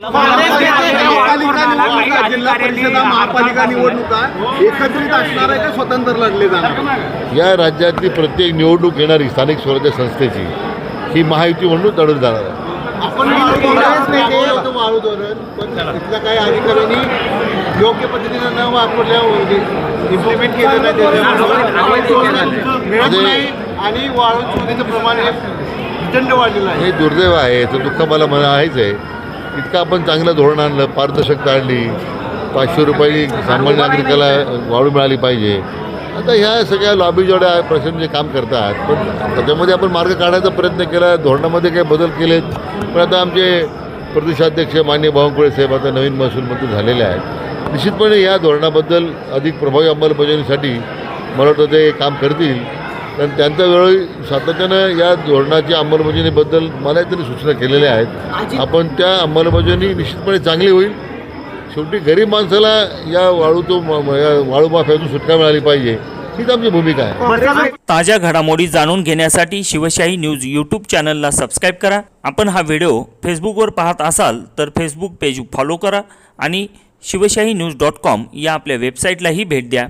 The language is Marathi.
महापालिका निवडणुका जिल्हा परिषदा महापालिका निवडणुका एकत्रित असणार आहे का स्वतंत्र लढले जाणार या राज्यातली प्रत्येक निवडणूक येणारी स्थानिक स्वराज्य संस्थेची ही महायुती म्हणून लढून जाणार आहे आपण वाळू धोरण पण तिथल्या काही अधिकाऱ्यांनी योग्य पद्धतीने न वापरल्या इम्प्लिमेंट केलं नाही आणि वाळू चोरीचं प्रमाण हे प्रचंड वाढलेलं आहे हे दुर्दैव आहे याचं दुःख मला म्हणा आहेच आहे इतकं आपण चांगलं धोरण आणलं पारदर्शकता आणली पाचशे रुपये सामान्य नागरिकाला वाढू मिळाली पाहिजे. आता ह्या सगळ्या लॉबी जेवढ्या प्रश्न जे काम करतात पण त्याच्यामध्ये आपण मार्ग काढायचा प्रयत्न केला धोरणामध्ये काही बदल केलेत. पण आता आमचे प्रदेशाध्यक्ष मान्य बावनकुळे साहेब आता नवीन महसूल मंत्री झालेले आहेत. निश्चितपणे या धोरणाबद्दल अधिक प्रभावी अंमलबजावणीसाठी मला वाटतं ते काम करतील. कारण त्यांच्या वेळी सातत्यानं या धोरणाच्या अंमलबजावणीबद्दल मला तरी सूचना केलेल्या आहेत. आपण त्या अंमलबजावणी निश्चितपणे चांगली होईल. शेवटी गरीब माणसाला या वाळू तो या वाळू माफ्यातून सुटका मिळाली पाहिजे. हीच आमची भूमिका आहे. ताज्या घडामोडी जाणून घेण्यासाठी शिवशाही न्यूज यूट्यूब चॅनलला सबस्क्राईब करा. आपण हा व्हिडिओ फेसबुकवर पाहत असाल तर फेसबुक पेज फॉलो करा आणि शिवशाही न्यूज डॉट कॉम या आपल्या वेबसाईटलाही भेट द्या.